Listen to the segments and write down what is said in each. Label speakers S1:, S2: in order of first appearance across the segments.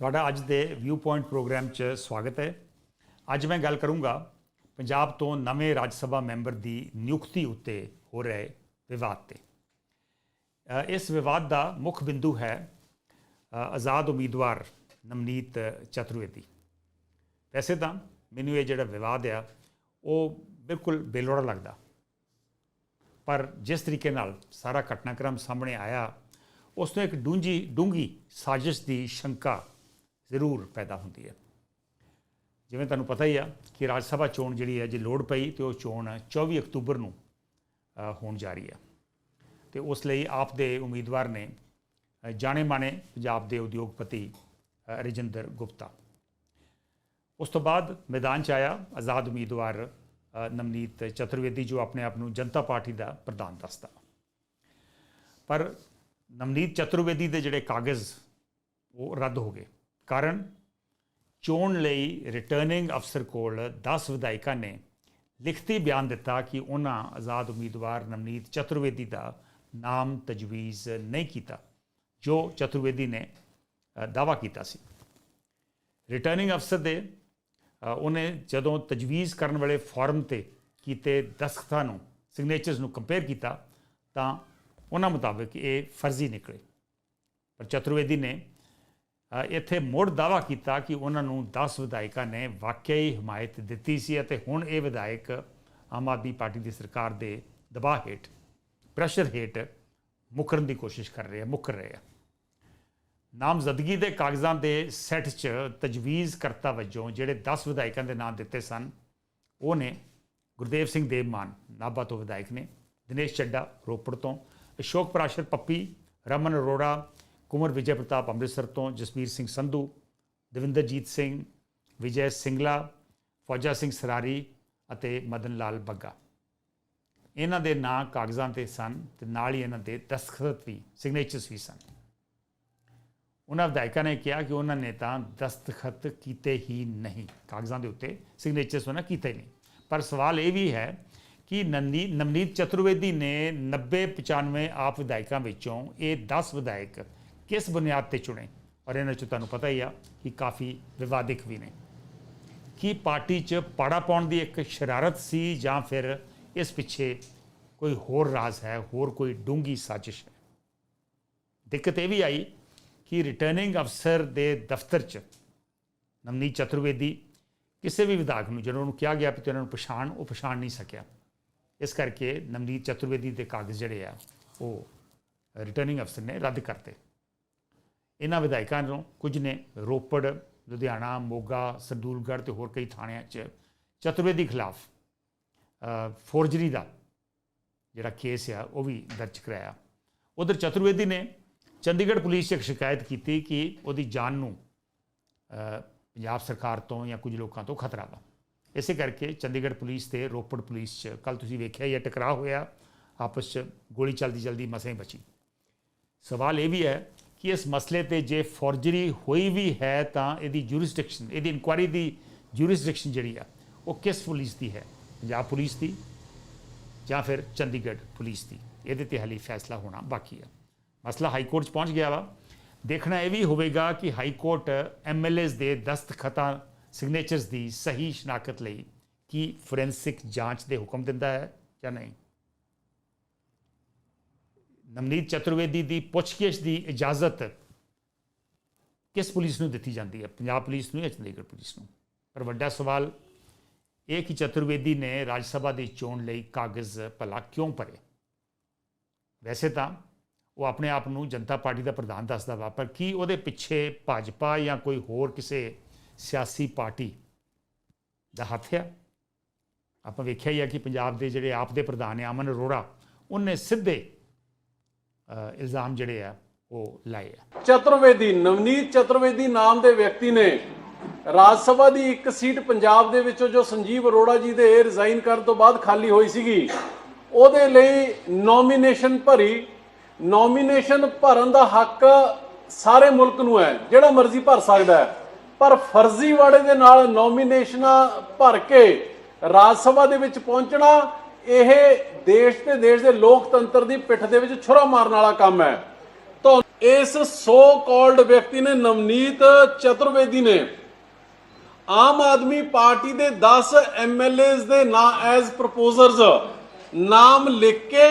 S1: ਤੁਹਾਡਾ ਅੱਜ ਦੇ ਵਿਊ ਪੁਆਇੰਟ ਪ੍ਰੋਗਰਾਮ 'ਚ ਸਵਾਗਤ ਹੈ। ਅੱਜ ਮੈਂ ਗੱਲ ਕਰੂੰਗਾ ਪੰਜਾਬ ਤੋਂ ਨਵੇਂ ਰਾਜ ਸਭਾ ਮੈਂਬਰ ਦੀ ਨਿਯੁਕਤੀ ਉੱਤੇ ਹੋ ਰਹੇ ਵਿਵਾਦ ਤੇ। ਇਸ ਵਿਵਾਦ ਦਾ ਮੁੱਖ ਬਿੰਦੂ ਹੈ ਆਜ਼ਾਦ ਉਮੀਦਵਾਰ ਨਵਨੀਤ ਚਤੁਰਵੇਦੀ। ਵੈਸੇ ਤਾਂ ਮੈਨੂੰ ਇਹ ਜਿਹੜਾ ਵਿਵਾਦ ਆ, ਉਹ ਬਿਲਕੁਲ ਬੇਲੋੜਾ ਲੱਗਦਾ। ਪਰ ਜਿਸ ਤਰੀਕੇ ਨਾਲ ਸਾਰਾ ਘਟਨਾਕ੍ਰਮ ਸਾਹਮਣੇ ਆਇਆ, ਉਸ ਤੋਂ ਇੱਕ ਡੂੰਜੀ, ਡੂੰਗੀ ਸਾਜ਼ਿਸ਼ ਦੀ ਸ਼ੰਕਾ ਜ਼ਰੂਰ ਪੈਦਾ ਹੁੰਦੀ ਹੈ। ਜਿਵੇਂ ਤੁਹਾਨੂੰ ਪਤਾ ਹੀ ਆ ਕਿ ਰਾਜ ਸਭਾ ਚੋਣ ਜਿਹੜੀ ਹੈ ਜੇ ਲੋੜ ਪਈ ਤੇ ਉਹ ਚੋਣ 24 ਅਕਤੂਬਰ ਨੂੰ ਹੋਣ ਜਾ ਰਹੀ ਹੈ। ਤੇ ਉਸ ਲਈ ਆਪ ਦੇ ਉਮੀਦਵਾਰ ਨੇ ਜਾਣੇ ਮਾਣੇ ਪੰਜਾਬ ਦੇ ਉਦਯੋਗਪਤੀ ਰਜਿੰਦਰ ਗੁਪਤਾ। ਉਸ ਤੋਂ ਬਾਅਦ ਮੈਦਾਨ 'ਚ ਆਇਆ ਆਜ਼ਾਦ ਉਮੀਦਵਾਰ ਅ, ਨਵਨੀਤ ਚਤੁਰਵੇਦੀ ਜੋ ਆਪਣੇ ਆਪ ਨੂੰ ਜਨਤਾ ਪਾਰਟੀ ਦਾ ਪ੍ਰਧਾਨ ਦੱਸਦਾ। ਪਰ ਨਵਨੀਤ ਚਤੁਰਵੇਦੀ ਦੇ ਜਿਹੜੇ ਕਾਗਜ਼ ਉਹ ਰੱਦ ਹੋ ਗਏ। ਕਾਰਨ ਚੋਣ ਲਈ ਰਿਟਰਨਿੰਗ ਅਫਸਰ ਕੋਲ 10 ਵਿਧਾਇਕਾਂ ਨੇ ਲਿਖਤੀ ਬਿਆਨ ਦਿੱਤਾ ਕਿ ਉਹਨਾਂ ਆਜ਼ਾਦ ਉਮੀਦਵਾਰ ਨਵਨੀਤ ਚਤੁਰਵੇਦੀ ਦਾ ਨਾਮ ਤਜਵੀਜ਼ ਨਹੀਂ ਕੀਤਾ ਜੋ ਚਤੁਰਵੇਦੀ ਨੇ ਅ, ਦਾਅਵਾ ਕੀਤਾ ਸੀ। ਰਿਟਰਨਿੰਗ ਅਫਸਰ ਦੇ ਉਹਨੇ ਜਦੋਂ ਤਜਵੀਜ਼ ਕਰਨ ਵਾਲੇ ਫਾਰਮ ਤੇ ਕੀਤੇ ਦਸਖਤਾਂ ਨੂੰ ਸਿਗਨੇਚਰਸ ਨੂੰ ਕੰਪੇਅਰ ਕੀਤਾ ਤਾਂ ਉਹਨਾਂ ਮੁਤਾਬਕ ਇਹ ਫਰਜ਼ੀ ਨਿਕਲੇ। ਪਰ ਚਤੁਰਵੇਦੀ ਨੇ ਇੱਥੇ ਮੁੜ ਦਾਅਵਾ ਕੀਤਾ ਕਿ ਉਹਨਾਂ ਨੂੰ 10 ਵਿਧਾਇਕਾਂ ਨੇ ਵਾਕਈ ਹਮਾਇਤ ਦਿੱਤੀ ਸੀ ਅਤੇ ਹੁਣ ਇਹ ਵਿਧਾਇਕ ਆਮ ਆਦਮੀ ਪਾਰਟੀ ਦੀ ਸਰਕਾਰ ਦੇ ਦਬਾਅ ਹੇਠ ਪ੍ਰੈਸ਼ਰ ਹੇਠ ਮੁਕਰਨ ਦੀ ਕੋਸ਼ਿਸ਼ ਕਰ ਰਹੇ ਆ ਮੁਕਰ ਰਹੇ ਆ ਨਾਮਜ਼ਦਗੀ ਦੇ ਕਾਗਜ਼ਾਂ ਦੇ ਸੈੱਟ 'ਚ ਤਜਵੀਜ਼ ਕਰਤਾ ਵਜੋਂ ਜਿਹੜੇ 10 ਵਿਧਾਇਕਾਂ ਦੇ ਨਾਮ ਦਿੱਤੇ ਸਨ, ਉਹ ਨੇ ਗੁਰਦੇਵ ਸਿੰਘ ਦੇਵਮਾਨ, ਨਾਭਾ ਤੋਂ ਵਿਧਾਇਕ ਨੇ, ਦਿਨੇਸ਼ ਚੱਡਾ, ਰੋਪੜ ਤੋਂ, ਅਸ਼ੋਕ ਪ੍ਰਾਸ਼ਰ ਪੱਪੀ, ਰਮਨ ਅਰੋੜਾ ਕੁਮਰ ਵਿਜੇ ਪ੍ਰਤਾਪ ਅੰਮ੍ਰਿਤਸਰ ਤੋਂ ਜਸਵੀਰ ਸਿੰਘ ਸੰਧੂ, ਦਵਿੰਦਰਜੀਤ ਸਿੰਘ, ਵਿਜੇ ਸਿੰਗਲਾ, ਫੌਜਾ ਸਿੰਘ ਸਰਾਰੀ ਅਤੇ ਮਦਨ ਲਾਲ ਬੱਗਾ। ਇਹਨਾਂ ਦੇ ਨਾਂ ਕਾਗਜ਼ਾਂ ਤੇ ਸਨ ਤੇ ਨਾਲ ਹੀ ਇਹਨਾਂ ਦੇ ਦਸਤਖਤ ਵੀ ਸਿਗਨੇਚਰਸ ਵੀ ਸਨ। ਉਹਨਾਂ ਵਿਧਾਇਕਾਂ ਨੇ ਕਿਹਾ ਕਿ ਉਹਨਾਂ ਨੇ ਤਾਂ ਦਸਤਖਤ ਕੀਤੇ ਹੀ ਨਹੀਂ। ਕਾਗਜ਼ਾਂ ਦੇ ਉੱਤੇ ਸਿਗਨੇਚਰਸ ਉਹਨਾਂ ਕੀਤੇ ਨਹੀਂ। ਪਰ ਸਵਾਲ ਇਹ ਵੀ ਹੈ ਕਿ ਨੰਦੀ ਨਵਨੀਤ ਚਤੁਰਵੇਦੀ ਨੇ 90 95 ਆਪ ਵਿਧਾਇਕਾਂ ਵਿੱਚੋਂ ਇਹ 10 ਵਿਧਾਇਕ ਕਿਸ ਬੁਨਿਆਦ ਤੇ ਚੁਣੇ? ਔਰ ਇਹਨਾਂ 'ਚ ਤੁਹਾਨੂੰ ਪਤਾ ਹੀ ਆ ਕਿ ਕਾਫੀ ਵਿਵਾਦਿਕ ਵੀ ਨੇ। ਕੀ ਪਾਰਟੀ 'ਚ ਪਾੜਾ ਪਾਉਣ ਦੀ ਇੱਕ ਸ਼ਰਾਰਤ ਸੀ ਜਾਂ ਫਿਰ ਇਸ ਪਿੱਛੇ ਕੋਈ ਹੋਰ ਰਾਜ਼ ਹੈ, ਹੋਰ ਕੋਈ ਡੂੰਗੀ ਸਾਜ਼ਿਸ਼ ਹੈ? ਦਿੱਕਤ ਇਹ ਵੀ ਆਈ ਕਿ ਰਿਟਰਨਿੰਗ ਅਫਸਰ ਦੇ ਦਫ਼ਤਰ 'ਚ ਨਵਨੀਤ ਚਤੁਰਵੇਦੀ ਕਿਸੇ ਵੀ ਵਿਧਾਇਕ ਨੂੰ ਜਦੋਂ ਉਹਨੂੰ ਕਿਹਾ ਗਿਆ ਵੀ ਤੇ ਉਹਨਾਂ ਨੂੰ ਪਛਾਣ, ਉਹ ਪਛਾਣ ਨਹੀਂ ਸਕਿਆ। ਇਸ ਕਰਕੇ ਨਵਨੀਤ ਚਤੁਰਵੇਦੀ ਦੇ ਕਾਗਜ਼ ਜਿਹੜੇ ਆ, ਉਹ ਰਿਟਰਨਿੰਗ ਅਫਸਰ ਨੇ ਰੱਦ ਕਰਤੇ। ਇਹਨਾਂ ਵਿਧਾਇਕਾਂ ਨੂੰ ਕੁਝ ਨੇ ਰੋਪੜ, ਲੁਧਿਆਣਾ, ਮੋਗਾ ਸਰਦੂਲਗੜ੍ਹ ਤੇ ਹੋਰ ਕਈ ਥਾਣਿਆਂ 'ਚ ਚਤੁਰਵੇਦੀ ਖਿਲਾਫ ਫੋਰਜਰੀ ਦਾ ਜਿਹੜਾ ਕੇਸ ਆ, ਉਹ ਵੀ ਦਰਜ ਕਰਾਇਆ। ਉਧਰ ਚਤੁਰਵੇਦੀ ਨੇ ਚੰਡੀਗੜ੍ਹ ਪੁਲਿਸ 'ਚ ਇੱਕ ਸ਼ਿਕਾਇਤ ਕੀਤੀ ਕਿ ਉਹਦੀ ਜਾਨ ਨੂੰ ਪੰਜਾਬ ਸਰਕਾਰ ਤੋਂ ਜਾਂ ਕੁਝ ਲੋਕਾਂ ਤੋਂ ਖਤਰਾ ਵਾ। ਇਸੇ ਕਰਕੇ ਚੰਡੀਗੜ੍ਹ ਪੁਲਿਸ ਤੇ ਰੋਪੜ ਪੁਲਿਸ 'ਚ ਕੱਲ ਤੁਸੀਂ ਵੇਖਿਆ ਇਹ ਟਕਰਾਅ ਹੋਇਆ, ਆਪਸ 'ਚ ਗੋਲੀ ਚੱਲਦੀ ਜਲਦੀ ਮਸਾਂ ਹੀ ਬਚੀ। ਸਵਾਲ ਇਹ ਵੀ ਹੈ ਕਿ ਇਸ ਮਸਲੇ ਤੇ ਜੇ ਫੋਰਜਰੀ ਹੋਈ ਵੀ ਹੈ ਤਾਂ ਇਹਦੀ ਜੂਰਿਸਡਿਕਸ਼ਨ ਇਹਦੀ ਇਨਕੁਆਇਰੀ ਦੀ ਜੂਰਿਸਡਿਕਸ਼ਨ ਜਿਹੜੀ ਆ, ਉਹ ਕਿਸ ਪੁਲਿਸ ਦੀ ਹੈ? ਪੰਜਾਬ ਪੁਲਿਸ ਦੀ ਜਾਂ ਫਿਰ ਚੰਡੀਗੜ੍ਹ ਪੁਲਿਸ ਦੀ? ਇਹਦੇ ਤੇ ਹਾਲੇ ਫੈਸਲਾ ਹੋਣਾ ਬਾਕੀ ਆ। ਮਸਲਾ ਹਾਈ ਕੋਰਟ 'ਚ ਪਹੁੰਚ ਗਿਆ ਵਾ। ਦੇਖਣਾ ਇਹ ਵੀ ਹੋਵੇਗਾ ਕਿ ਹਾਈ ਕੋਰਟ ਐਮਐਲਏਸ ਦੇ ਦਸਤਖਤਾਂ ਸਿਗਨੇਚਰਸ ਦੀ ਸਹੀ ਸ਼ਨਾਖਤ ਲਈ ਕੀ ਫੋਰੈਂਸਿਕ ਜਾਂਚ ਦੇ ਹੁਕਮ ਦਿੰਦਾ ਹੈ ਜਾਂ ਨਹੀਂ? ਨਵਨੀਤ ਚਤੁਰਵੇਦੀ ਦੀ ਪੁੱਛਗਿੱਛ ਦੀ ਇਜਾਜ਼ਤ ਕਿਸ ਪੁਲਿਸ ਨੂੰ ਦਿੱਤੀ ਜਾਂਦੀ ਹੈ ਪੰਜਾਬ ਪੁਲਿਸ ਨੂੰ ਜਾਂ ਚੰਡੀਗੜ੍ਹ ਪੁਲਿਸ ਨੂੰ ਪਰ ਵੱਡਾ ਸਵਾਲ ਇਹ ਕਿ ਚਤੁਰਵੇਦੀ ਨੇ ਰਾਜ ਸਭਾ ਦੀ ਚੋਣ ਲਈ ਕਾਗਜ਼ ਭਲਾ ਕਿਉਂ ਭਰੇ ਵੈਸੇ ਤਾਂ ਉਹ ਆਪਣੇ ਆਪ ਨੂੰ ਜਨਤਾ ਪਾਰਟੀ ਦਾ ਪ੍ਰਧਾਨ ਦੱਸਦਾ ਵਾ ਪਰ ਕੀ ਉਹਦੇ ਪਿੱਛੇ ਭਾਜਪਾ ਜਾਂ ਕੋਈ ਹੋਰ ਕਿਸੇ ਸਿਆਸੀ ਪਾਰਟੀ ਦਾ ਹੱਥ ਹੈ ਆਪਾਂ ਵੇਖਿਆ ਹੀ ਆ ਕਿ ਪੰਜਾਬ ਦੇ ਜਿਹੜੇ ਆਪ ਦੇ ਪ੍ਰਧਾਨ ਨੇ ਅਮਨ ਅਰੋੜਾ ਉਹਨੇ ਸਿੱਧੇ ਇਲਜ਼ਾਮ ਜਿਹੜੇ ਆ, ਉਹ ਲਾਏ ਆ।
S2: ਚਤੁਰਵੇਦੀ, ਨਵਨੀਤ ਚਤੁਰਵੇਦੀ ਨਾਮ ਦੇ ਵਿਅਕਤੀ ਨੇ ਰਾਜ ਸਭਾ ਦੀ ਇੱਕ ਸੀਟ ਪੰਜਾਬ ਦੇ ਵਿੱਚੋਂ ਜੋ ਸੰਜੀਵ ਅਰੋੜਾ ਜੀ ਦੇ ਰਿਜ਼ਾਈਨ ਕਰਨ ਤੋਂ ਬਾਅਦ ਖਾਲੀ ਹੋਈ ਸੀਗੀ, ਉਹਦੇ ਲਈ ਨੋਮੀਨੇਸ਼ਨ ਭਰੀ ਨੋਮੀਨੇਸ਼ਨ ਭਰਨ ਦਾ ਹੱਕ ਸਾਰੇ ਮੁਲਕ ਨੂੰ ਹੈ, ਜਿਹੜਾ ਮਰਜ਼ੀ ਭਰ ਸਕਦਾ ਹੈ। ਪਰ ਫਰਜ਼ੀਵਾੜੇ ਦੇ ਨਾਲ ਨੋਮੀਨੇਸ਼ਨਾਂ ਭਰ ਕੇ ਰਾਜ ਸਭਾ ਦੇ ਵਿੱਚ ਪਹੁੰਚਣਾ ਇਹ ਦੇਸ਼ ਤੇ ਦੇਸ਼ ਦੇ ਲੋਕਤੰਤਰ ਦੀ ਪਿੱਠ ਦੇ ਵਿੱਚ ਛੁਰਾ ਮਾਰਨ ਵਾਲਾ ਕੰਮ ਹੈ। ਤਾਂ ਇਸ ਸੋ ਕਾਲਡ ਵਿਅਕਤੀ ਨੇ ਨਵਨੀਤ ਚਤੁਰਵੇਦੀ ਨੇ ਆਮ ਆਦਮੀ ਪਾਰਟੀ ਦੇ 10 ਐਮਐਲਏਜ਼ ਦੇ ਨਾਂ ਐਜ਼ ਪ੍ਰਪੋਜ਼ਰਸ ਨਾਮ ਲਿਖ ਕੇ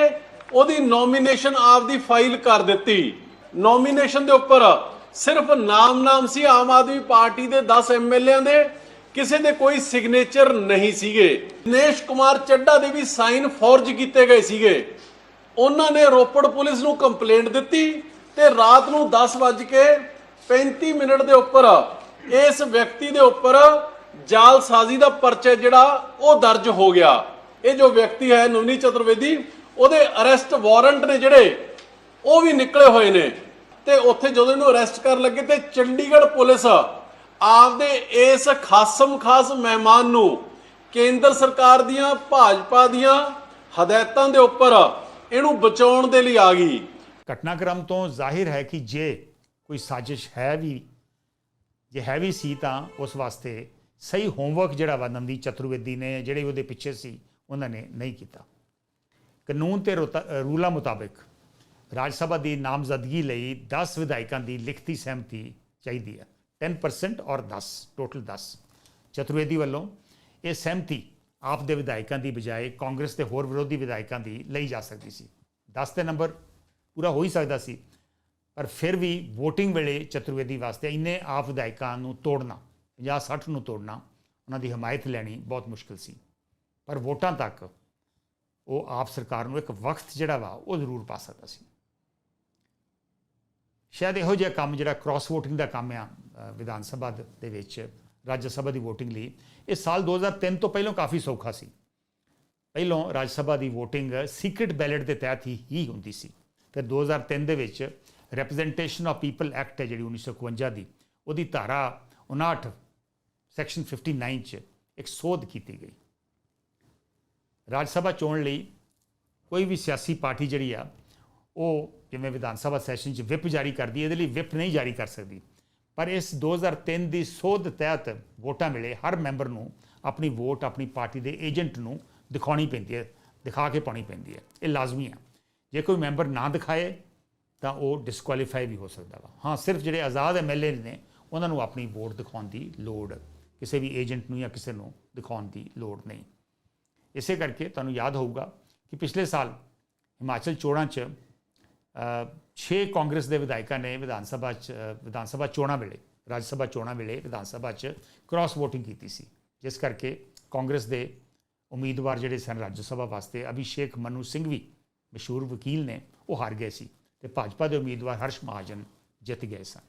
S2: ਉਹਦੀ ਨੋਮੀਨੇਸ਼ਨ ਆਪਦੀ ਫਾਈਲ ਕਰ ਦਿੱਤੀ। ਨੋਮੀਨੇਸ਼ਨ ਦੇ ਉੱਪਰ ਸਿਰਫ ਨਾਮ ਨਾਮ ਸੀ ਆਮ ਆਦਮੀ ਪਾਰਟੀ ਦੇ 10 ਐਮਐਲਏਆਂ ਦੇ। ਕਿਸੇ ਦੇ ਕੋਈ ਸਿਗਨੇਚਰ ਨਹੀਂ ਸੀਗੇ। ਦਿਨੇਸ਼ ਕੁਮਾਰ ਚੱਡਾ ਦੇ ਵੀ ਸਾਈਨ ਫੋਰਜ ਕੀਤੇ ਗਏ ਸੀਗੇ। ਉਹਨਾਂ ਨੇ ਰੋਪੜ ਪੁਲਿਸ ਨੂੰ ਕੰਪਲੇਂਟ ਦਿੱਤੀ ਤੇ ਰਾਤ ਨੂੰ 10:35 ਮਿੰਟ ਦੇ ਉੱਪਰ ਇਸ ਵਿਅਕਤੀ ਦੇ ਉੱਪਰ ਜਾਲਸਾਜ਼ੀ ਦਾ ਪਰਚਾ ਜਿਹੜਾ, ਉਹ ਦਰਜ ਹੋ ਗਿਆ। ਇਹ ਜੋ ਵਿਅਕਤੀ ਹੈ ਨਵਨੀਤ ਚਤੁਰਵੇਦੀ, ਉਹਦੇ ਅਰੈਸਟ ਵਾਰੰਟ ਨੇ ਜਿਹੜੇ, ਉਹ ਵੀ ਨਿਕਲੇ ਹੋਏ ਨੇ। ਤੇ ਉੱਥੇ ਜਦੋਂ ਇਹਨੂੰ ਅਰੈਸਟ ਕਰਨ ਲੱਗੇ ਤੇ ਚੰਡੀਗੜ੍ਹ ਪੁਲਿਸ ਆਪਦੇ ਇਸ ਖਾਸਮ ਖਾਸ ਮਹਿਮਾਨ ਨੂੰ ਕੇਂਦਰ ਸਰਕਾਰ ਦੀਆਂ, ਭਾਜਪਾ ਦੀਆਂ ਹਦਾਇਤਾਂ ਦੇ ਉੱਪਰ ਇਹਨੂੰ ਬਚਾਉਣ ਦੇ ਲਈ ਆ ਗਈ।
S1: ਘਟਨਾਕ੍ਰਮ ਤੋਂ ਜ਼ਾਹਿਰ ਹੈ ਕਿ ਜੇ ਕੋਈ ਸਾਜ਼ਿਸ਼ ਹੈ ਵੀ, ਜੇ ਹੈ ਵੀ ਸੀ ਤਾਂ ਉਸ ਵਾਸਤੇ ਸਹੀ ਹੋਮਵਰਕ ਜਿਹੜਾ ਵਾ ਨੰਦੀ ਚਤੁਰਵੇਦੀ ਨੇ ਜਿਹੜੇ ਉਹਦੇ ਪਿੱਛੇ ਸੀ, ਉਹਨਾਂ ਨੇ ਨਹੀਂ ਕੀਤਾ। ਕਾਨੂੰਨ ਤੇ ਰੋਤਾ- ਰੂਲਾਂ ਮੁਤਾਬਕ ਰਾਜ ਸਭਾ ਦੀ ਨਾਮਜ਼ਦਗੀ ਲਈ 10 ਵਿਧਾਇਕਾਂ ਦੀ ਲਿਖਤੀ ਸਹਿਮਤੀ ਚਾਹੀਦੀ ਹੈ। 10% ਔਰ 10 ਟੋਟਲ 10 ਚਤੁਰਵੇਦੀ ਵੱਲੋਂ ਇਹ ਸਹਿਮਤੀ ਆਪ ਦੇ ਵਿਧਾਇਕਾਂ ਦੀ ਬਜਾਏ ਕਾਂਗਰਸ ਤੇ ਹੋਰ ਵਿਰੋਧੀ ਵਿਧਾਇਕਾਂ ਦੀ ਲਈ ਜਾ ਸਕਦੀ ਸੀ। 10 ਤੇ ਨੰਬਰ ਪੂਰਾ ਹੋ ਹੀ ਸਕਦਾ ਸੀ, ਪਰ ਫਿਰ ਵੀ VOTING ਵੇਲੇ ਚਤੁਰਵੇਦੀ ਵਾਸਤੇ ਇੰਨੇ ਆਪ ਵਿਧਾਇਕਾਂ ਨੂੰ ਤੋੜਨਾ 50 60 ਨੂੰ ਤੋੜਨਾ, ਉਹਨਾਂ ਦੀ ਹਮਾਇਤ ਲੈਣੀ ਬਹੁਤ ਮੁਸ਼ਕਲ ਸੀ। ਪਰ ਵੋਟਾਂ ਤੱਕ ਉਹ ਆਪ ਸਰਕਾਰ ਨੂੰ ਇੱਕ ਵਕਤ ਜਿਹੜਾ ਵਾ ਉਹ ਜ਼ਰੂਰ ਪਾ ਸਕਦਾ ਸੀ। ਸ਼ਾਇਦ ਇਹੋ ਜਿਹਾ ਕੰਮ ਜਿਹੜਾ ਕ੍ਰਾਸ VOTING ਦਾ ਕੰਮ ਆ ਵਿਧਾਨ ਸਭਾ ਦੇ ਵਿੱਚ, ਰਾਜ ਸਭਾ ਦੀ VOTING ਲਈ। ਇਹ ਸਾਲ 2003 ਤੋਂ ਪਹਿਲਾਂ ਕਾਫੀ ਸੌਖਾ ਸੀ। ਪਹਿਲਾਂ ਰਾਜ ਸਭਾ ਦੀ VOTING ਸੀਕ੍ਰੀਟ ਬੈਲਟ ਦੇ ਤਹਿਤ ਹੀ ਹੁੰਦੀ ਸੀ। ਫਿਰ 2003 ਦੇ ਵਿੱਚ ਰਿਪਰੈਜ਼ੈਂਟੇਸ਼ਨ ਆਫ ਪੀਪਲ ਐਕਟ ਹੈ ਜਿਹੜੀ 1951 ਦੀ, ਉਹਦੀ ਧਾਰਾ 59 ਸੈਕਸ਼ਨ 59 ਚ ਇੱਕ ਸੋਧ ਕੀਤੀ ਗਈ। ਰਾਜ ਸਭਾ ਚੋਣ ਲਈ ਕੋਈ ਵੀ ਸਿਆਸੀ ਪਾਰਟੀ ਜਿਹੜੀ ਆ, ਉਹ ਜਿਵੇਂ ਵਿਧਾਨ ਸਭਾ ਸੈਸ਼ਨ 'ਚ ਵਿਪ ਜਾਰੀ ਕਰਦੀ, ਇਹਦੇ ਲਈ ਵਿਪ ਨਹੀਂ ਜਾਰੀ ਕਰ ਸਕਦੀ। ਪਰ ਇਸ 2003 ਦੀ ਸੋਧ ਤਹਿਤ ਵੋਟਾਂ ਮਿਲੇ, ਹਰ ਮੈਂਬਰ ਨੂੰ ਆਪਣੀ ਵੋਟ, ਆਪਣੀ ਪਾਰਟੀ ਦੇ ਏਜੰਟ ਨੂੰ ਦਿਖਾਉਣੀ ਪੈਂਦੀ ਹੈ, ਦਿਖਾ ਕੇ ਪਾਉਣੀ ਪੈਂਦੀ ਹੈ। ਇਹ ਲਾਜ਼ਮੀ ਹੈ। ਜੇ ਕੋਈ ਮੈਂਬਰ ਨਾ ਦਿਖਾਏ, ਤਾਂ ਉਹ ਡਿਸਕੁਆਲੀਫਾਈ ਵੀ ਹੋ ਸਕਦਾ ਵਾ। ਹਾਂ, ਸਿਰਫ ਜਿਹੜੇ ਆਜ਼ਾਦ ਐਮਐਲਏ ਨੇ, ਉਹਨਾਂ ਨੂੰ ਆਪਣੀ ਵੋਟ ਦਿਖਾਉਣ ਦੀ ਲੋੜ, ਕਿਸੇ ਵੀ ਏਜੰਟ ਨੂੰ ਜਾਂ ਕਿਸੇ ਨੂੰ ਦਿਖਾਉਣ ਦੀ ਲੋੜ ਨਹੀਂ। ਇਸੇ ਕਰਕੇ ਤੁਹਾਨੂੰ ਯਾਦ ਹੋਊਗਾ ਕਿ ਪਿਛਲੇ ਸਾਲ ਹਿਮਾਚਲ ਚੋਣਾਂ 'ਚ 6 ਕਾਂਗਰਸ ਦੇ ਵਿਧਾਇਕਾਂ ਨੇ ਵਿਧਾਨ ਸਭਾ 'ਚ ਵਿਧਾਨ ਸਭਾ ਚੋਣਾਂ ਵੇਲੇ, ਰਾਜ ਸਭਾ ਚੋਣਾਂ ਵੇਲੇ ਵਿਧਾਨ ਸਭਾ 'ਚ ਕ੍ਰਾਸ VOTING ਕੀਤੀ ਸੀ। ਜਿਸ ਕਰਕੇ ਕਾਂਗਰਸ ਦੇ ਉਮੀਦਵਾਰ ਜਿਹੜੇ ਸਨ ਰਾਜ ਸਭਾ ਵਾਸਤੇ, ਅਭਿਸ਼ੇਕ ਮਨੂ ਸਿੰਘ ਵੀ ਮਸ਼ਹੂਰ ਵਕੀਲ ਨੇ, ਉਹ ਹਾਰ ਗਏ ਸੀ ਤੇ ਭਾਜਪਾ ਦੇ ਉਮੀਦਵਾਰ ਹਰਸ਼ ਮਹਾਜਨ ਜਿੱਤ ਗਏ ਸਨ।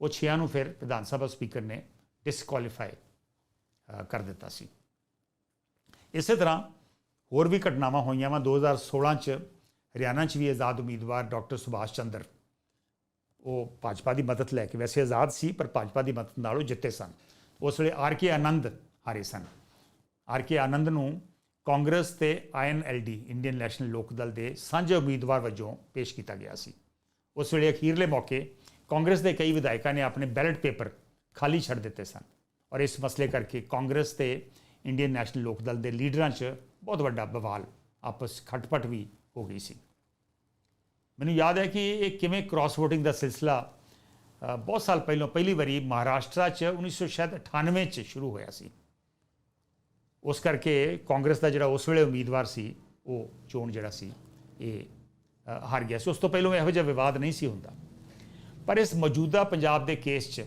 S1: ਉਹ ਛਿਆਂ ਨੂੰ ਫਿਰ ਵਿਧਾਨ ਸਭਾ ਸਪੀਕਰ ਨੇ ਡਿਸਕੁਆਲੀਫਾਈ ਕਰ ਦਿੱਤਾ ਸੀ। ਇਸੇ ਤਰ੍ਹਾਂ ਹੋਰ ਵੀ ਘਟਨਾਵਾਂ ਹੋਈਆਂ ਵਾ 2016 ਚ ਹਰਿਆਣਾ ਚ ਵੀ ਆਜ਼ਾਦ ਉਮੀਦਵਾਰ ਡਾਕਟਰ ਸੁਭਾਸ਼ ਚੰਦਰ। ਉਹ ਭਾਜਪਾ ਦੀ ਮਦਦ ਲੈ ਕੇ ਵੈਸੇ ਆਜ਼ਾਦ ਸੀ, ਪਰ ਭਾਜਪਾ ਦੀ ਮਦਦ ਨਾਲ ਉਹ ਜਿੱਤੇ ਸਨ। ਉਸ ਵੇਲੇ ਆਰ ਕੇ ਆਨੰਦ ਹਾਰੇ ਸਨ। ਆਰ ਕੇ ਆਨੰਦ ਨੂੰ ਕਾਂਗਰਸ ਤੇ ਆਈਐਨਐਲਡੀ ਇੰਡੀਅਨ ਨੈਸ਼ਨਲ ਲੋਕ ਦਲ ਦੇ ਸਾਂਝੇ ਉਮੀਦਵਾਰ ਵਜੋਂ ਪੇਸ਼ ਕੀਤਾ ਗਿਆ ਸੀ। ਉਸ ਵੇਲੇ ਅਖੀਰਲੇ ਮੌਕੇ ਕਾਂਗਰਸ ਦੇ ਕਈ ਵਿਧਾਇਕਾਂ ਨੇ ਆਪਣੇ ਬੈਲਟ ਪੇਪਰ ਖਾਲੀ ਛੱਡ ਦਿੱਤੇ ਸਨ ਔਰ ਇਸ ਮਸਲੇ ਕਰਕੇ ਕਾਂਗਰਸ ਤੇ ਇੰਡੀਅਨ ਨੈਸ਼ਨਲ ਲੋਕ ਦਲ ਦੇ ਲੀਡਰਾਂ 'ਚ ਬਹੁਤ ਵੱਡਾ ਬਵਾਲ, ਆਪਸ ਖਟਪਟ ਵੀ ਹੋ ਗਈ ਸੀ। ਮੈਨੂੰ ਯਾਦ ਹੈ ਕਿ ਇਹ ਕਿਵੇਂ ਕ੍ਰਾਸ ਵੋਟਿੰਗ ਦਾ ਸਿਲਸਿਲਾ ਬਹੁਤ ਸਾਲ ਪਹਿਲਾਂ, ਪਹਿਲੀ ਵਾਰੀ ਮਹਾਰਾਸ਼ਟਰ 'ਚ 1998 'ਚ ਸ਼ੁਰੂ ਹੋਇਆ ਸੀ। ਉਸ ਕਰਕੇ ਕਾਂਗਰਸ ਦਾ ਜਿਹੜਾ ਉਸ ਵੇਲੇ ਉਮੀਦਵਾਰ ਸੀ, ਉਹ ਚੋਣ ਜਿਹੜਾ ਸੀ, ਇਹ ਹਾਰ ਗਿਆ ਸੀ। ਉਸ ਤੋਂ ਪਹਿਲਾਂ ਇਹੋ ਜਿਹਾ ਵਿਵਾਦ ਨਹੀਂ ਸੀ ਹੁੰਦਾ। ਪਰ ਇਸ ਮੌਜੂਦਾ ਪੰਜਾਬ ਦੇ ਕੇਸ 'ਚ,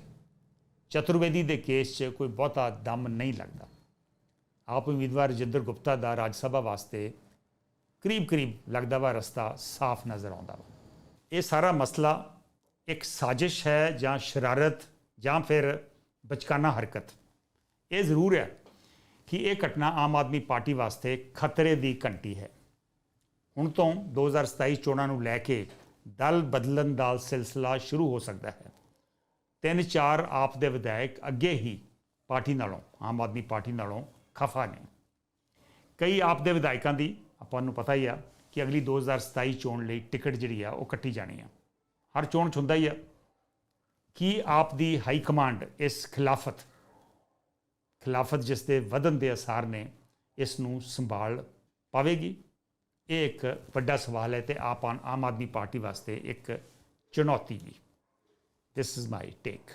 S1: ਚਤੁਰਵੇਦੀ ਦੇ ਕੇਸ 'ਚ ਕੋਈ ਬਹੁਤਾ ਦਮ ਨਹੀਂ ਲੱਗਦਾ। ਆਪ ਉਮੀਦਵਾਰ ਰਜਿੰਦਰ ਗੁਪਤਾ ਦਾ ਰਾਜ ਸਭਾ ਵਾਸਤੇ ਕਰੀਬ ਕਰੀਬ ਲੱਗਦਾ ਵਾ ਰਸਤਾ ਸਾਫ਼ ਨਜ਼ਰ ਆਉਂਦਾ ਵਾ। ਇਹ ਸਾਰਾ ਮਸਲਾ ਇੱਕ ਸਾਜ਼ਿਸ਼ ਹੈ ਜਾਂ ਸ਼ਰਾਰਤ ਜਾਂ ਫਿਰ ਬਚਕਾਨਾ ਹਰਕਤ। ਇਹ ਜ਼ਰੂਰ ਹੈ ਕਿ ਇਹ ਘਟਨਾ ਆਮ ਆਦਮੀ ਪਾਰਟੀ ਵਾਸਤੇ ਖਤਰੇ ਦੀ ਘੰਟੀ ਹੈ। ਹੁਣ ਤੋਂ 2027 ਚੋਣਾਂ ਨੂੰ ਲੈ ਕੇ ਦਲ ਬਦਲਣ ਦਾ ਸਿਲਸਿਲਾ ਸ਼ੁਰੂ ਹੋ ਸਕਦਾ ਹੈ। ਤਿੰਨ ਚਾਰ ਆਪ ਦੇ ਵਿਧਾਇਕ ਅੱਗੇ ਹੀ ਪਾਰਟੀ ਨਾਲੋਂ, ਆਮ ਆਦਮੀ ਪਾਰਟੀ ਨਾਲੋਂ ਖਫਾ ਨੇ। ਕਈ ਆਪ ਦੇ ਵਿਧਾਇਕਾਂ ਦੀ ਆਪਾਂ ਨੂੰ ਪਤਾ ਹੀ ਆ ਕਿ ਅਗਲੀ 2027 ਚੋਣ ਲਈ ਟਿਕਟ ਜਿਹੜੀ ਆ ਉਹ ਕੱਟੀ ਜਾਣੀ ਆ। ਹਰ ਚੋਣ 'ਚ ਹੁੰਦਾ ਹੀ ਆ ਕੀ ਆਪ ਦੀ ਹਾਈ ਕਮਾਂਡ, ਇਸ ਖਿਲਾਫਤ ਖਿਲਾਫਤ ਜਿਸ ਦੇ ਵਧਨ ਦੇ ਅਸਾਰ ਨੇ, ਇਸ ਨੂੰ ਸੰਭਾਲ ਪਾਵੇਗੀ। ਇਹ ਇੱਕ ਵੱਡਾ ਸਵਾਲ ਹੈ ਤੇ ਆਪ ਆਮ ਆਦਮੀ ਪਾਰਟੀ ਵਾਸਤੇ ਇੱਕ ਚੁਣੌਤੀ ਵੀ। This is my take